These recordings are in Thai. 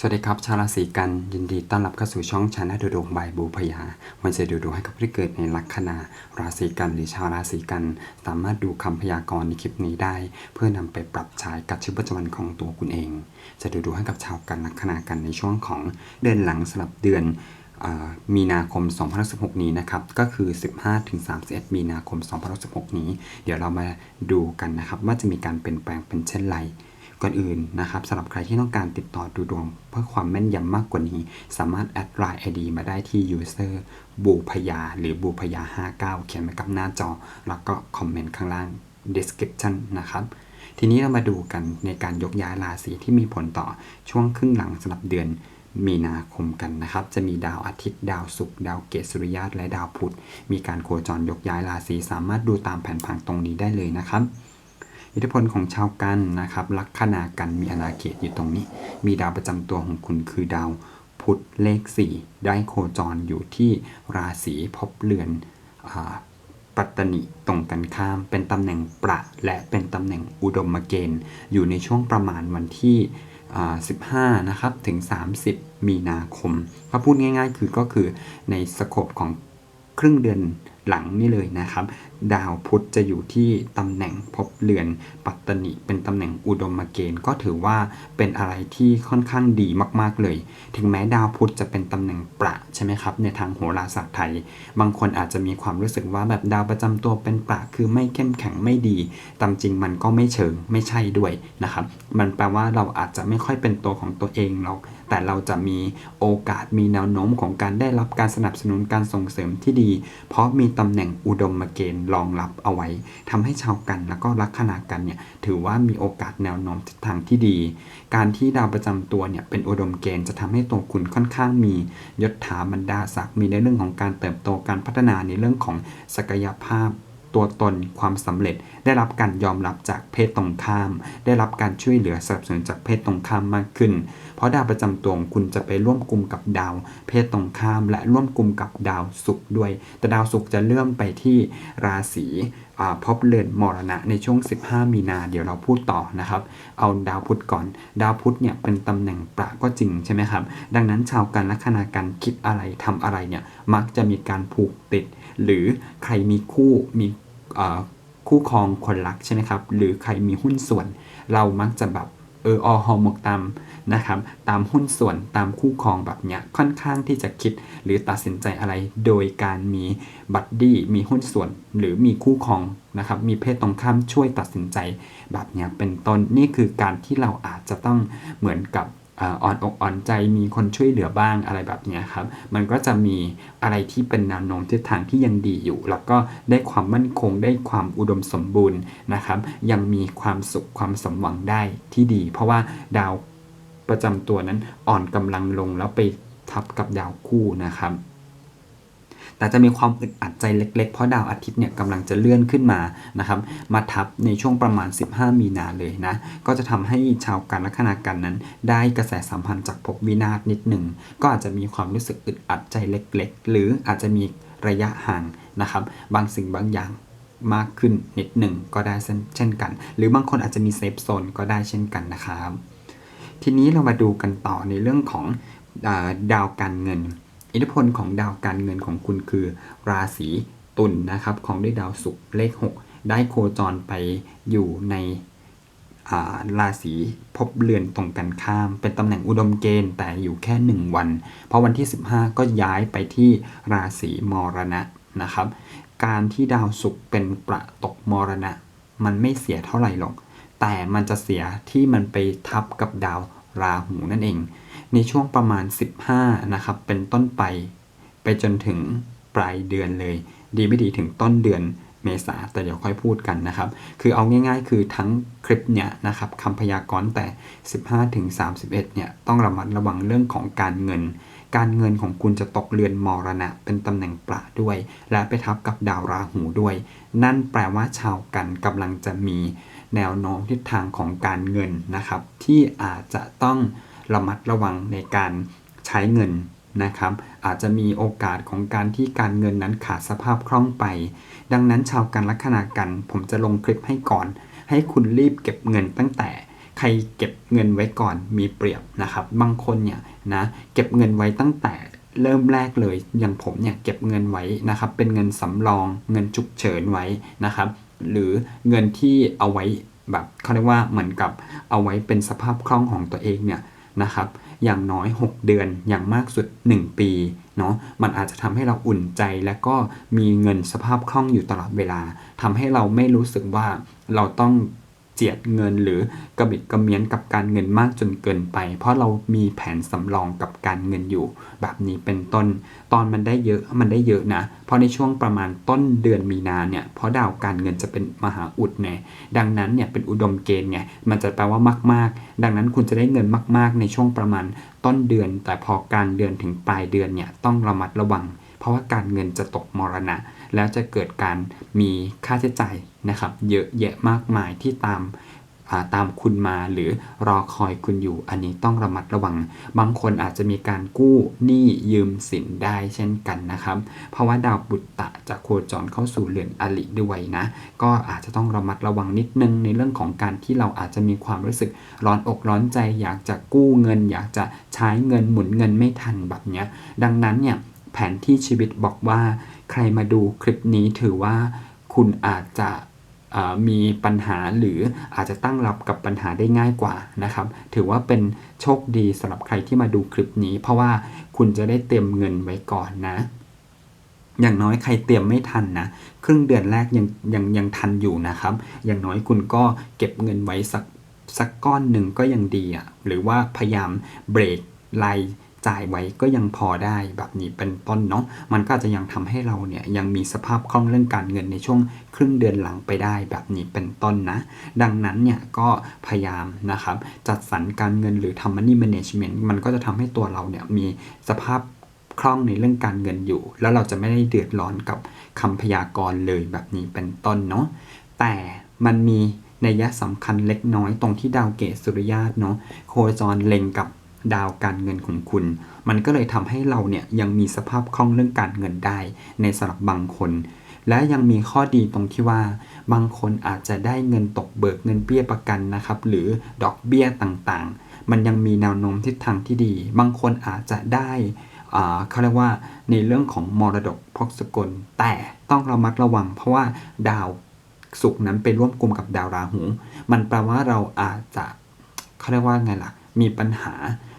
สวัสดีครับ ชาวราศีกันยินดีต้อนรับเข้าสู่ช่องชาแนลดูดวงบายบูพยาวันจะดูดวงให้กับผู้ที่เกิดในลัคนาราศีกันหรือชาวราศีกัน สามารถดูคำพยากรณ์ในคลิปนี้ได้ เพื่อนำไปปรับใช้กับชีวิตประจำวันของตัวคุณเอง จะดูดวงให้กับชาวกันลัคนากันในช่วงของเดือนหลังสำหรับเดือนมีนาคม 2016 นี้นะครับ ก็คือ 15-31 มีนาคม 2016 นี้ เดี๋ยวเรามาดูกันนะครับ ว่าจะมีการเปลี่ยนแปลงเป็นเช่นไร ก่อนอื่นนะครับสำหรับใครที่ต้องการติดต่อดูดวง เพื่อความแม่นยำมากกว่านี้ สามารถแอดไลน์ ID มาได้ที่ user บูพยา หรือบูพยา 59 เขียนไว้กับหน้าจอ แล้วก็คอมเมนต์ข้างล่าง description นะครับทีนี้เรามาดูกันในการยกย้ายราศีที่มีผลต่อช่วงครึ่งหลังสำหรับเดือนมีนาคมกันนะครับ จะมีดาวอาทิตย์ ดาวศุกร์ดาวเกตสุริยะและดาวพุธมีการโคจรยกย้ายราศีสามารถดูตามแผนผังตรงนี้ได้เลยนะครับ อิทธิพลของชาวกันนะครับลัคนากันมีอาณาเขตอยู่ตรงนี้ มีดาวประจำตัวของคุณคือดาวพุธเลข 4 ได้โคจรอยู่ที่ราศีภพเรือนอปัตตนิตรงกันข้าม เป็นตำแหน่งประและเป็นตำแหน่งอุดมเกณฑ์ อยู่ในช่วงประมาณวันที่15 นะครับ ถึง 30 มีนาคมก็พูดง่ายๆ คือก็คือในสโคปของครึ่งเดือนหลังนี่เลยนะครับ ดาวพุธจะอยู่ที่ตำแหน่งภพเรือนปัตตนิเป็นตำแหน่งอุดมเกณฑ์ก็ถือว่าเป็นอะไรที่ค่อนข้างดีมากๆเลย ถึงแม้ดาวพุธจะเป็นตำแหน่งประใช่ไหมครับ ในทางโหราศาสตร์ไทย บางคนอาจจะมีความรู้สึกว่าแบบดาวประจำตัวเป็นประคือไม่เข้มแข็งไม่ดี ตามจริงมันก็ไม่เชิงไม่ใช่ด้วยนะครับ มันแปลว่าเราอาจจะไม่ค่อยเป็นตัวของตัวเองหรอกแต่เราจะมีโอกาสมีแนวโน้มของการได้รับการสนับสนุนการส่งเสริมที่ดี เพราะมีตำแหน่งอุดมเกณฑ์รองรับเอาไว้ทำให้ชาวกันแล้วก็ลัคนากันเนี่ยถือว่ามีโอกาสแนวโน้มทิศทางที่ดี การที่ดาวประจำตัวเนี่ยเป็นอุดมเกณฑ์จะทำให้ตัวคุณค่อนข้างมียศถาบรรดาศักดิ์มีในเรื่องของการเติบโตการพัฒนาในเรื่องของศักยภาพตัวตนความสำเร็จได้รับการยอมรับจากเพศตรงข้าม ได้รับการช่วยเหลือสนับสนุนจากเพศตรงข้ามมากขึ้น เพราะดาวประจำตัวของคุณจะไปร่วมกลุ่มกับดาว เพศตรงข้าม และร่วมกลุ่มกับดาวศุกร์ด้วย แต่ดาวศุกร์จะเลื่อมไปที่ราศีอ่าภพเรือนมรณะในช่วง 15 มีนา เดี๋ยวเราพูดต่อนะครับ เอาดาวพุธก่อน ดาวพุธเนี่ยเป็นตำแหน่งประก็จริงใช่ไหมครับ ดังนั้นชาวกันลัคนากันคิดอะไรทำอะไรเนี่ยมักจะมีการผูกติด หรือใครมีคู่มีคู่ครองคนรักใช่ไหมครับ หรือใครมีหุ้นส่วน เรามักจะแบบเอออฮอหมกตาม นะครับตามหุ้นส่วนตามคู่ครองแบบเนี้ยค่อนข้างที่จะคิดหรือตัดสินใจอะไร โดยการมีบัดดี้มีหุ้นส่วน หรือมีคู่ครองนะครับมีเพศตรงข้ามช่วยตัดสินใจแบบเนี้ยเป็นต้นนี่คือการที่เราอาจจะต้องเหมือนกับอ่อนอกอ่อนใจมีคนช่วยเหลือบ้างอะไรแบบเนี้ยครับ มันก็จะมีอะไรที่เป็นแนวโน้มทิศทางที่ยังดีอยู่ แล้วก็ได้ความมั่นคงได้ความอุดมสมบูรณ์นะครับ ยังมีความสุขความสมหวังได้ที่ดี เพราะว่าดาว ประจำตัวนั้นอ่อนกำลังลงแล้วไปทับกับดาวคู่นะครับ แต่จะมีความอึดอัดใจเล็ก ๆ เพราะดาวอาทิตย์เนี่ยกำลังจะเลื่อนขึ้นมานะครับ มาทับในช่วงประมาณ 15 มีนาเลยนะ ก็จะทำให้ชาวกันลัคนากันนั้น ได้กระแสสัมพันธ์จากภพวินาศนิดหนึ่ง ก็อาจจะมีความรู้สึกอึดอัดใจเล็ก ๆ หรืออาจจะมีระยะห่างนะครับ บางสิ่งบางอย่างมากขึ้นนิดหนึ่งก็ได้เช่นกัน หรือบางคนอาจจะมีเซฟโซนก็ได้เช่นกันนะครับ ทีนี้เรามาดูกันต่อในเรื่องของดาวการเงิน อิทธิพลของดาวการเงินของคุณคือ ราศีตุลนนะครับ ของด้วยดาวศุกร์เลข 6 ได้โคจรไปอยู่ในาราศีภพเรือนตรงกันข้าม เป็นตำแหน่งอุดมเกณฑ์แต่อยู่แค่ 1 วัน เพราะวันที่ 15 ก็ย้ายไปที่ราศีมรณะนะครับ การที่ดาวศุกร์เป็นประตกมรณะ มันไม่เสียเท่าไหร่หรอก แต่มันจะเสียที่มันไปทับกับดาวราหูนั่นเอง ในช่วงประมาณ 15 นะครับ เป็นต้นไป ไปจนถึงปลายเดือนเลย ดีไม่ดีถึงต้นเดือนเมษาแต่เดี๋ยวค่อยพูดกันนะครับ คือเอาง่ายๆ คือทั้งคลิปเนี่ยนะครับคำพยากรณ์แต่ 15ถึง31เนี่ยต้องระมัดระวังเรื่องของการเงิน การเงินของคุณจะตกเรือนมรณะ เป็นตำแหน่งประด้วย และไปทับกับดาวราหูด้วย นั่นแปลว่าชาวกันกำลังจะมี แนวโน้มทิศทางของการเงินนะครับ ที่อาจจะต้องระมัดระวังในการใช้เงินนะครับ อาจจะมีโอกาสของการที่การเงินนั้นขาดสภาพคล่องไป ดังนั้นชาวกันลัคนากันผมจะลงคลิปให้ก่อน ให้คุณรีบเก็บเงินตั้งแต่ใครเก็บเงินไว้ก่อนมีเปรียบนะครับ บางคนเนี่ยนะเก็บเงินไว้ตั้งแต่เริ่มแรกเลยอย่างผมเนี่ยเก็บเงินไว้นะครับ เป็นเงินสำรองเงินฉุกเฉินไว้นะครับ หรือเงินที่เอาไว้แบบเขาเรียกว่าเหมือนกับเอาไว้เป็นสภาพคล่องของตัวเองเนี่ยนะครับ อย่างน้อย 6 เดือน อย่างมากสุด 1 ปีเนาะ มันอาจจะทำให้เราอุ่นใจและก็มีเงินสภาพคล่องอยู่ตลอดเวลาทำให้เราไม่รู้สึกว่าเราต้อง เจียดเงินหรือกระบิดกระเมียนกับการเงินมากจนเกินไป เพราะเรามีแผนสำรองกับการเงินอยู่ แบบนี้เป็นต้น ตอนมันได้เยอะมันได้เยอะนะ เพราะในช่วงประมาณต้นเดือนมีนาเนี่ยเพราะดาวการเงินจะเป็นมหาอุดไงดังนั้นเนี่ยเป็นอุดมเกณฑ์ไงมันจะแปลว่ามาก ๆ ดังนั้นคุณจะได้เงินมาก ๆ ในช่วงประมาณต้นเดือน แต่พอกลางเดือนถึงปลายเดือนเนี่ยต้องระมัดระวัง เพราะว่าการเงินจะตกมรณะ แล้วจะเกิดการมีค่าใช้จ่ายนะครับ เยอะแยะมากมายที่ตามาตามคุณมาหรือรอคอยคุณอยู่ อันนี้ต้องระมัดระวัง บางคนอาจจะมีการกู้หนี้ยืมสินได้เช่นกันนะครับ เพราะว่าดาวบุตตะจะโคจรเข้าสู่เรือนอลิด้วยนะ ก็อาจจะต้องระมัดระวังนิดนึงในเรื่องของการที่เราอาจจะมีความรู้สึกร้อนอกร้อนใจ อยากจะกู้เงิน อยากจะใช้เงินหมุนเงินไม่ทันแบบเนี้ยดังนั้นเนี่ยแผนที่ชีวิตบอกว่า ใครมาดูคลิปนี้ถือว่าคุณอาจจะมีปัญหาหรืออาจจะตั้งรับกับปัญหาได้ง่ายกว่านะครับ ถือว่าเป็นโชคดีสำหรับใครที่มาดูคลิปนี้ เพราะว่าคุณจะได้เตรียมเงินไว้ก่อนนะ อย่างน้อยใครเตรียมไม่ทันนะ ครึ่งเดือนแรกยังยังยังทันอยู่นะครับ อย่างน้อยคุณก็เก็บเงินไว้สักสักก้อนหนึ่งก็ยังดีอะหรือว่าพยายามเบรกราย จ่ายไว้ก็ยังพอได้แบบนี้เป็นต้นเนาะมันก็จะยังทำให้เราเนี่ยยังมีสภาพคล่องเรื่องการเงินในช่วงครึ่งเดือนหลังไปได้แบบนี้เป็นต้นนะ ดังนั้นเนี่ยก็พยายามนะครับจัดสรรการเงินหรือทำ money management มันก็จะทำให้ตัวเราเนี่ยมีสภาพคล่องในเรื่องการเงินอยู่ แล้วเราจะไม่ได้เดือดร้อนกับคำพยากรณ์เลยแบบนี้เป็นต้นเนาะแต่มันมีในยะสำคัญเล็กน้อยตรงที่ดาวเกตสุริยาตเนาะโคจรเล็งกับ ดาวการเงินของคุณ มันก็เลยทำให้เราเนี่ยยังมีสภาพคล่องเรื่องการเงินได้ในสำหรับบางคน และยังมีข้อดีตรงที่ว่า บางคนอาจจะได้เงินตกเบิกเงินเบี้ยประกันนะครับ หรือดอกเบี้ยต่างๆ มันยังมีแนวโน้มทิศทางที่ดี บางคนอาจจะได้เขาเรียกว่าในเรื่องของมรดกพกสกล แต่ต้องระมัดระวัง เพราะว่าดาวศุกร์นั้นไปร่วมกลุ่มกับดาวราหู มันแปลว่าเราอาจจะเขาเรียกว่าไงล่ะ มีปัญหา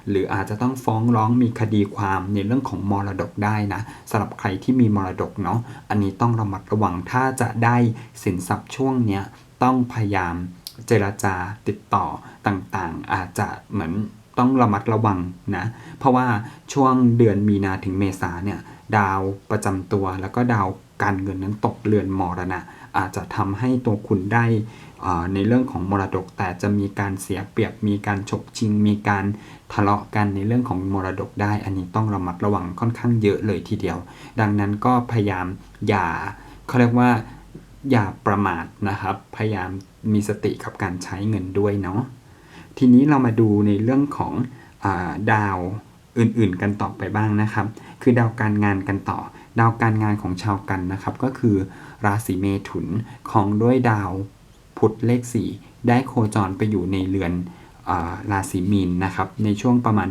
หรืออาจจะต้องฟ้องร้องมีคดีความในเรื่องของมรดกได้นะสำหรับใครที่มีมรดกเนาะอันนี้ต้องระมัดระวังถ้าจะได้สินทรัพย์ช่วงเนี้ยต้องพยายามเจรจาติดต่อต่างๆ อาจจะเหมือนต้องระมัดระวังนะ เพราะว่าช่วงเดือนมีนาถึงเมษาเนี่ยดาวประจำตัวแล้วก็ดาวการเงินนั้นตกเรือนมรณะ อาจจะทำให้ตัวคุณได้ ในเรื่องของมรดกแต่จะมีการเสียเปรียบ มีการฉกชิง มีการทะเลาะกันในเรื่องของมรดกได้ อันนี้ต้องระมัดระวังค่อนข้างเยอะเลยทีเดียว ดังนั้นก็พยายามอย่าเขาเรียกว่าอย่าประมาทนะครับ พยายามมีสติกับการใช้เงินด้วยเนาะทีนี้เรามาดูในเรื่องของอาดาวอื่นๆ กันต่อไปบ้างนะครับ คือดาวการงานกันต่อ ดาวการงานของชาวกันนะครับ ก็คือราศีเมถุนของด้วยดาว พุธเลข 4 ได้โคจรไปอยู่ในเรือนอราศีมีนนะครับในช่วงประมาณ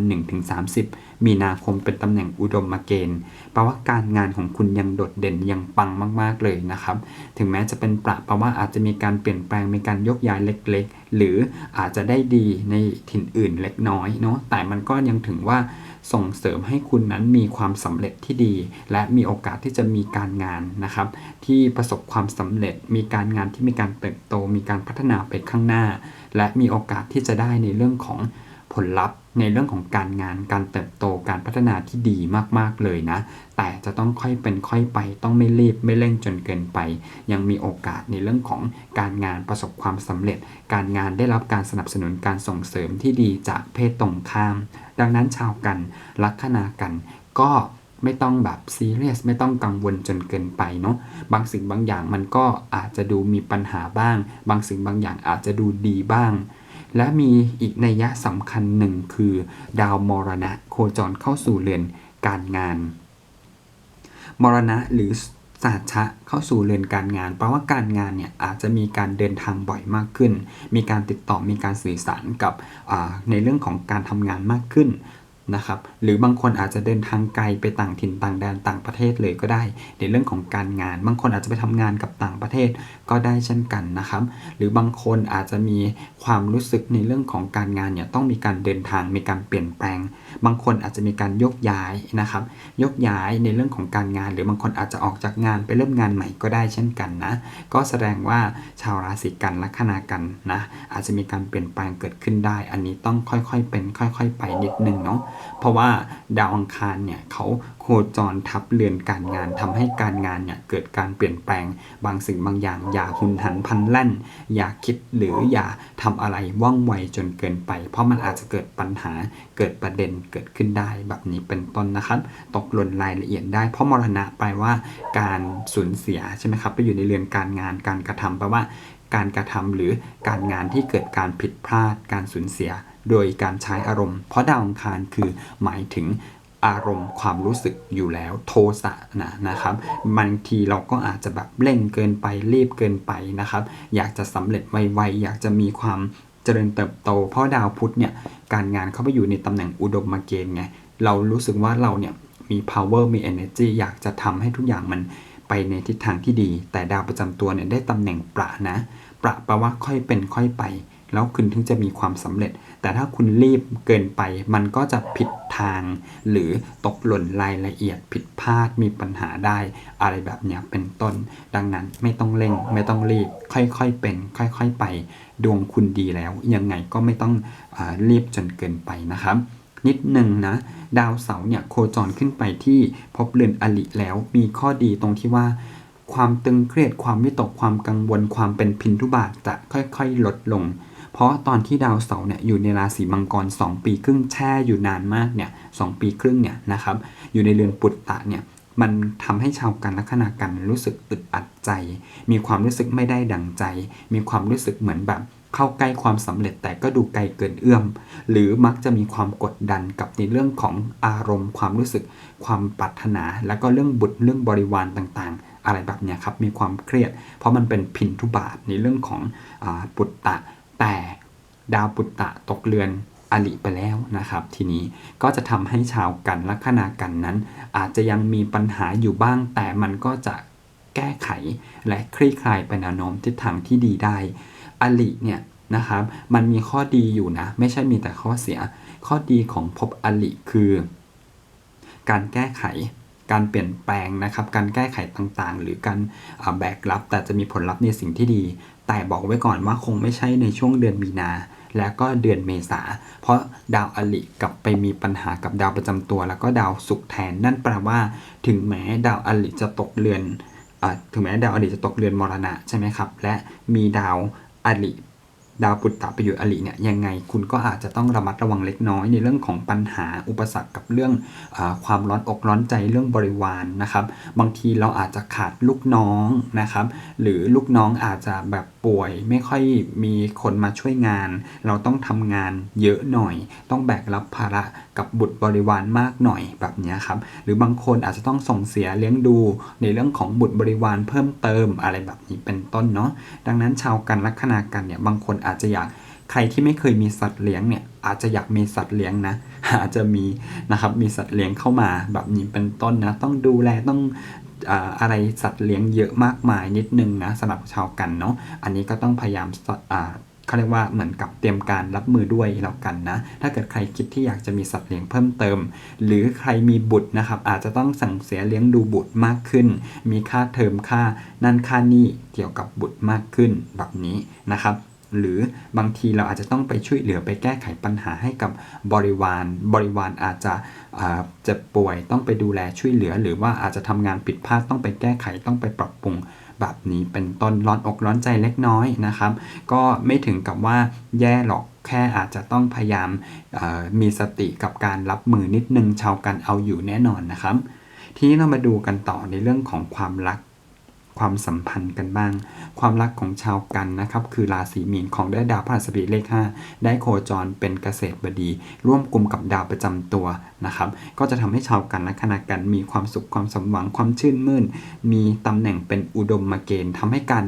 1-30 มีนาคมเป็นตำแหน่งอุดมมาเกณฑ์แปลว่าการงานของคุณยังโดดเด่นยังปังมาก ๆ เลยนะครับ ถึงแม้จะเป็นประแปลว่าอาจจะมีการเปลี่ยนแปลงมีการยกย้ายเล็ก ๆ หรืออาจจะได้ดีในถิ่นอื่นเล็กน้อยเนาะแต่มันก็ยังถึงว่า ส่งเสริมให้คุณนั้นมีความสำเร็จที่ดี และมีโอกาสที่จะมีการงานนะครับ ที่ประสบความสำเร็จ มีการงานที่มีการเติบโต มีการพัฒนาไปข้างหน้า และมีโอกาสที่จะได้ในเรื่องของผลลัพธ์ในเรื่องของการงานการเติบโตการพัฒนาที่ดีมากๆเลยนะ แต่จะต้องค่อยเป็นค่อยไปต้องไม่รีบไม่เร่งจนเกินไป ยังมีโอกาสในเรื่องของการงานประสบความสำเร็จ การงานได้รับการสนับสนุนการส่งเสริมที่ดีจากเพศตรงข้าม ดังนั้นชาวกันลัคนากันก็ไม่ต้องแบบซีเรียสไม่ต้องกังวลจนเกินไปเนาะบางสิ่งบางอย่างมันก็อาจจะดูมีปัญหาบ้าง บางสิ่งบางอย่างอาจจะดูดีบ้าง และมีอีกนัยยะสำคัญหนึ่งคือ ดาวมรณะโคจรเข้าสู่เรือนการงาน มรณะหรือ สตร์ชะเข้าสู่เรือนการงานแปลว่าการงานเนี่ยอาจจะมีการเดินทางบ่อยมากขึ้น มีการติดต่อมีการสื่อสารกับในเรื่องของการทำงานมากขึ้น นะครับหรือบางคนอาจจะเดินทางไกลไปต่างถิ่นต่างแดนต่างประเทศเลยก็ได้ ในเรื่องของการงาน บางคนอาจจะไปทำงานกับต่างประเทศก็ได้เช่นกันนะครับ หรือบางคนอาจจะมีความรู้สึกในเรื่องของการงานเนี่ยต้องมีการเดินทางมีการเปลี่ยนแปลง บางคนอาจจะมีการยกย้ายนะครับยกย้ายในเรื่องของการงาน หรือบางคนอาจจะออกจากงานไปเริ่มงานใหม่ก็ได้เช่นกันนะก็แสดงว่าชาวราศีกันลัคนากันนะอาจจะมีการเปลี่ยนแปลงเกิดขึ้นได้ อันนี้ต้องค่อยๆเป็นค่อย ๆ ไปนิดนึงเนาะเพราะว่าดาวอังคารเนี่ยเขาโคจรทับเรือนการงานทำให้การงานเนี่ยเกิดการเปลี่ยนแปลงบางสิ่งบางอย่าง อย่าหุนหันพันแล่น อย่าคิดหรืออย่าทำอะไรว่องไวจนเกินไป เพราะมันอาจจะเกิดปัญหาเกิดประเด็นเกิดขึ้นได้แบบนี้เป็นต้นนะครับ ตกหล่นรายละเอียดได้ เพราะมรณะแปลว่าการสูญเสียใช่ไหมครับไปอยู่ในเรือนการงานการกระทำแปลว่า การกระทำหรือการงานที่เกิดการผิดพลาด การสูญเสีย โดยการใช้อารมณ์ เพราะดาวอังคารคือหมายถึงอารมณ์ความรู้สึกอยู่แล้วโทสะนะนะครับบางทีเราก็อาจจะแบบเร่งเกินไปรีบเกินไปนะครับ อยากจะสำเร็จไวๆอยากจะมีความเจริญเติบโต เพราะดาวพุธเนี่ยการงานเข้าไปอยู่ในตำแหน่งอุดมมาเกณฑ์ไงเรารู้สึกว่าเราเนี่ยมี power มี energy อยากจะทำให้ทุกอย่างมัน ไปในทิศทางที่ดี แต่ดาวประจำตัวเนี่ยได้ตำแหน่งประนะ ประแปลว่าค่อยเป็นค่อยไป แล้วคุณถึงจะมีความสำเร็จ แต่ถ้าคุณรีบเกินไป มันก็จะผิดทาง หรือตกหล่นรายละเอียดผิดพลาดมีปัญหาได้ อะไรแบบเนี้ยเป็นต้น ดังนั้นไม่ต้องเร่งไม่ต้องรีบ ค่อยๆเป็น ค่อยๆไป ดวงคุณดีแล้ว ยังไงก็ไม่ต้องอรีบจนเกินไปนะครับ นิดหนึ่งนะ ดาวเสาร์เนี่ยโคจรขึ้นไปที่ภพเรือนอลิแล้ว มีข้อดีตรงที่ว่า ความตึงเครียดความวิตกความกังวลความเป็นพินทุบาทจะค่อยๆ ลดลง เพราะตอนที่ดาวเสาร์เนี่ยอยู่ในราศีมังกร 2 ปีครึ่งแช่อยู่นานมากเนี่ยสปีครึ่งเนี่ยนะครับอยู่ในเรือนปุตตะเนี่ยมันทำให้ชาวกันลัคนากันรู้สึกอึดอัดใจ มีความรู้สึกไม่ได้ดังใจ มีความรู้สึกเหมือนแบบ เข้าใกล้ความสำเร็จแต่ก็ดูไกลเกินเอื้อม หรือมักจะมีความกดดันกับในเรื่องของอารมณ์ ความรู้สึก ความปรารถนา แล้วก็เรื่องบุตรเรื่องบริวารต่างๆ อะไรแบบนี้ครับมีความเครียด เพราะมันเป็นพินทุบาทในเรื่องของอปุตตะ แต่ดาวปุตตะตกเรือนอลิไปแล้วนะครับ ทีนี้ก็จะทำให้ชาวกันลัคนากันนั้น อาจจะยังมีปัญหาอยู่บ้าง แต่มันก็จะแก้ไขและคลี่คลายไปแนวโน้มทิศทางที่ดีได้ อลิเนี่ยนะครับมันมีข้อดีอยู่นะ ไม่ใช่มีแต่ข้อเสีย ข้อดีของภพอลิคือ การแก้ไขการเปลี่ยนแปลงนะครับ การแก้ไขต่างๆ หรือการแบกรับ แต่จะมีผลลัพธ์ในสิ่งที่ดี แต่บอกไว้ก่อนว่าคงไม่ใช่ในช่วงเดือนมีนา และก็เดือนเมษา เพราะดาวอลิกลับไปมีปัญหากับดาวประจำตัว แล้วก็ดาวศุกแทน นั่นแปลว่าถึงแม้ดาวอลิจะตกเรือนอถึงแม้ดาวอลิจะตกเรือนมรณะใช่ไหมครับ และมีดาว อลิดาวปุตตะไปอยู่อลิเนี่ยยังไงคุณก็อาจจะต้องระมัดระวังเล็กน้อยในเรื่องของปัญหาอุปสรรคกับเรื่องอความร้อนอกร้อนใจเรื่องบริวารนะครับ บางทีเราอาจจะขาดลูกน้องนะครับ หรือลูกน้องอาจจะแบบป่วยไม่ค่อยมีคนมาช่วยงาน เราต้องทำงานเยอะหน่อย ต้องแบกรับภาระ กับบุตรบริวารมากหน่อยแบบนี้ครับหรือบางคนอาจจะต้องส่งเสียเลี้ยงดูในเรื่องของบุตรบริวารเพิ่มเติมอะไรแบบนี้เป็นต้นเนาะดังนั้นชาวกันลัคนากันเนี่ยบางคนอาจจะอยากใครที่ไม่เคยมีสัตว์เลี้ยงเนี่ยอาจจะอยากมีสัตว์เลี้ยงนะอาจจะมีนะครับมีสัตว์เลี้ยงเข้ามาแบบนี้เป็นต้นนะต้องดูแลต้องอะไรสัตว์เลี้ยงเยอะมากมายนิดนึงนะสำหรับชาวกันเนาะอันนี้ก็ต้องพยายามสอ่า เขาเรียกว่าเหมือนกับเตรียมการรับมือด้วยแล้วกันนะ ถ้าเกิดใครคิดที่อยากจะมีสัตว์เลี้ยงเพิ่มเติม หรือใครมีบุตรนะครับ อาจจะต้องสั่งเสียเลี้ยงดูบุตรมากขึ้น มีค่าเทอมค่านั่นค่านี่เกี่ยวกับบุตรมากขึ้นแบบนี้นะครับหรือบางทีเราอาจจะต้องไปช่วยเหลือไปแก้ไขปัญหาให้กับบริวาร บริวารอาจจะจ็บป่วยต้องไปดูแลช่วยเหลือ หรือว่าอาจจะทำงานผิดพลาดต้องไปแก้ไขต้องไปปรับปรุง แบบนี้เป็นต้นร้อนอกร้อนใจเล็กน้อยนะครับ ก็ไม่ถึงกับว่าแย่หรอกแค่อาจจะต้องพยายามมีสติกับการรับมือนิดนึงชาวกันเอาอยู่แน่นอนนะครับ ทีนี้เรามาดูกันต่อในเรื่องของความรัก ความสัมพันธ์กันบ้าง ความรักของชาวกันนะครับคือราศีมีนของได้ดาวพฤหัสบดีเลข 5 ได้โคจรเป็นเกษตรบดี ร่วมกลุ่มกับดาวประจำตัวนะครับก็จะทำให้ชาวกันและคณะกันมีความสุขความสมหวังความชื่นมื่น มีตำแหน่งเป็นอุดมมาเกณฑ์ทำให้การ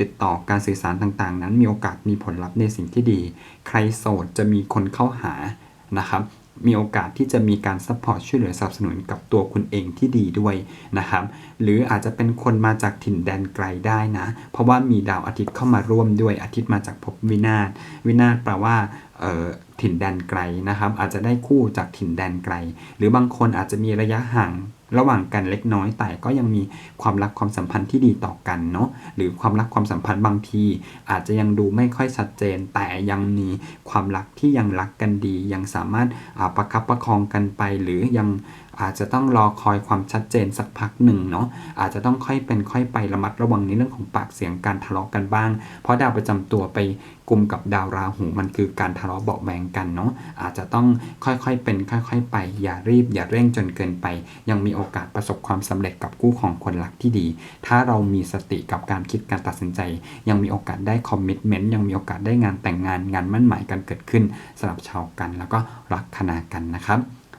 ติดต่อการสื่อสารต่างๆ นั้นมีโอกาสมีผลลัพธ์ในสิ่งที่ดี ใครโสดจะมีคนเข้าหานะครับ มีโอกาสที่จะมีการซัพพอร์ตช่วยเหลือสนับสนุนกับตัวคุณเองที่ดีด้วยนะครับ หรืออาจจะเป็นคนมาจากถิ่นแดนไกลได้นะ เพราะว่ามีดาวอาทิตย์เข้ามาร่วมด้วยอาทิตย์มาจากภพวินาศวินาศแปลว่าถิ่นแดนไกลนะครับ อาจจะได้คู่จากถิ่นแดนไกล หรือบางคนอาจจะมีระยะห่าง ระหว่างกันเล็กน้อยแต่ก็ยังมีความรักความสัมพันธ์ที่ดีต่อกันเนาะหรือความรักความสัมพันธ์บางที อาจจะยังดูไม่ค่อยชัดเจน แต่ยังมีความรักที่ยังรักกันดี ยังสามารถประคับประคองกันไปหรือยัง อาจจะต้องรอคอยความชัดเจนสักพักหนึ่งเนาะอาจจะต้องค่อยเป็นค่อยไประมัดระวังในเรื่องของปากเสียงการทะเลาะกันบ้าง เพราะดาวประจำตัวไปกลุ่มกับดาวราหูมันคือการทะเลาะเบาแวงกันเนาะอาจจะต้องค่อยๆเป็นค่อย ๆ ไป อย่ารีบ อย่าเร่งจนเกินไป ยังมีโอกาสประสบความสำเร็จกับคู่ของคนรักที่ดี ถ้าเรามีสติกับการคิดการตัดสินใจ ยังมีโอกาสได้คอมมิชเมนต์ยังมีโอกาสได้งานแต่งงานงานมั่นหมายกันเกิดขึ้นสำหรับชาวกัน แล้วก็รักคณากันนะครับ